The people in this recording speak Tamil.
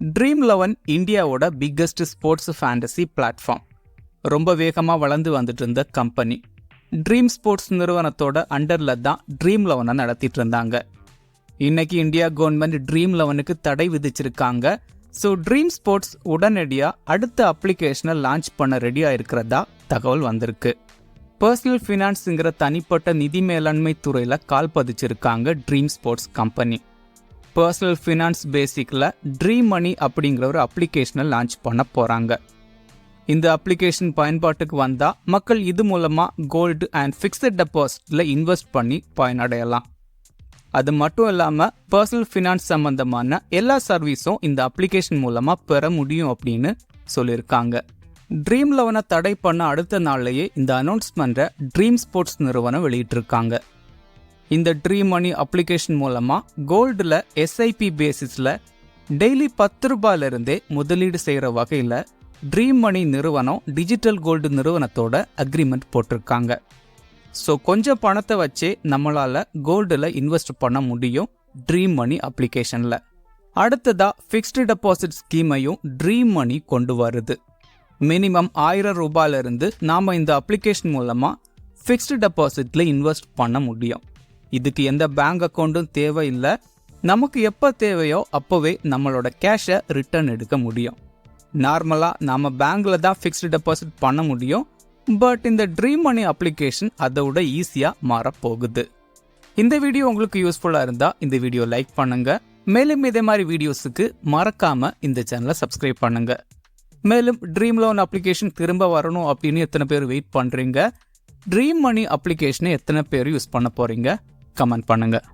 ட்ரீம் லெவன் இந்தியாவோட பிக்கஸ்ட் ஸ்போர்ட்ஸ் ஃபேண்டசி பிளாட்ஃபார்ம் ரொம்ப வேகமாக வளர்ந்து வந்துட்டு இருந்த கம்பெனி ட்ரீம் ஸ்போர்ட்ஸ் நிறுவனத்தோட அண்டரில் தான் ட்ரீம் லெவனை நடத்திட்டு இருந்தாங்க. இன்னைக்கு இந்தியா கவர்மெண்ட் ட்ரீம் லெவனுக்கு தடை விதிச்சிருக்காங்க. ஸோ ட்ரீம் ஸ்போர்ட்ஸ் உடனடியாக அடுத்த அப்ளிகேஷனை லான்ச் பண்ண ரெடியாக இருக்கிறதா தகவல் வந்திருக்கு. பர்சனல் ஃபினான்ஸுங்கிற தனிப்பட்ட நிதி மேலாண்மை துறையில் கால் பதிச்சிருக்காங்க dream sports company personal finance பேசிக்கில் dream money அப்படிங்கிற ஒரு அப்ளிகேஷனை லான்ச் பண்ண போகிறாங்க இந்த அப்ளிகேஷன் பயன்பாட்டுக்கு வந்தால் மக்கள் இது மூலமாக கோல்டு அண்ட் ஃபிக்ஸட் டெபாசிட்டில் இன்வெஸ்ட் பண்ணி பயனடையலாம். அது மட்டும் இல்லாமல் பர்சனல் ஃபினான்ஸ் சம்மந்தமான எல்லா சர்வீஸும் இந்த அப்ளிகேஷன் மூலமாக பெற முடியும் அப்படின்னு சொல்லியிருக்காங்க ட்ரீம் லெவனை தடை பண்ண அடுத்த நாள்லேயே இந்த அனௌன்ஸ்மெண்ட்டை ட்ரீம் ஸ்போர்ட்ஸ் நிறுவனம் வெளியிட்டிருக்காங்க. இந்த ட்ரீம் மணி அப்ளிகேஷன் மூலமாக கோல்டில் எஸ்ஐபி பேசிஸில் டெய்லி பத்து ரூபாயிலிருந்தே முதலீடு செய்கிற வகையில் ட்ரீம் மணி நிறுவனம் டிஜிட்டல் கோல்டு நிறுவனத்தோட அக்ரிமெண்ட் போட்டிருக்காங்க. ஸோ கொஞ்சம் பணத்தை வச்சே நம்மளால் கோல்டில் இன்வெஸ்ட் பண்ண முடியும் ட்ரீம் மணி அப்ளிகேஷனில் அடுத்ததாக ஃபிக்ஸ்டு டெபாசிட் ஸ்கீமையும் ட்ரீம் மணி கொண்டு வருது. மினிமம் ஆயிரம் ரூபாயிலிருந்து நாம் இந்த அப்ளிகேஷன் மூலமாக ஃபிக்ஸ்டு டெபாசிட்டில் இன்வெஸ்ட் பண்ண முடியும். இதுக்கு எந்த பேங்க் அக்கௌண்ட்டும் தேவையில்லை. நமக்கு எப்போ தேவையோ அப்போவே நம்மளோட கேஷை ரிட்டர்ன் எடுக்க முடியும். நார்மலாக நாம் பேங்க்கில் தான் ஃபிக்ஸ்டு டெபாசிட் பண்ண முடியும். பட் இந்த ட்ரீம் மணி அப்ளிகேஷன் அதை விட ஈஸியாக மாறப்போகுது. இந்த வீடியோ உங்களுக்கு யூஸ்ஃபுல்லாக இருந்தால் இந்த வீடியோ லைக் பண்ணுங்க. மேலும் இதே மாதிரி வீடியோஸுக்கு மறக்காம இந்த சேனலை சப்ஸ்கிரைப் பண்ணுங்க. மேலும் ட்ரீம் லோன் அப்ளிகேஷன் திரும்ப வரணும் அப்படின்னு எத்தனை பேர் வெயிட் பண்ணுறீங்க ட்ரீம் மணி அப்ளிகேஷனை எத்தனை பேர் யூஸ் பண்ண போறீங்க? கமெண்ட் பண்ணுங்கள்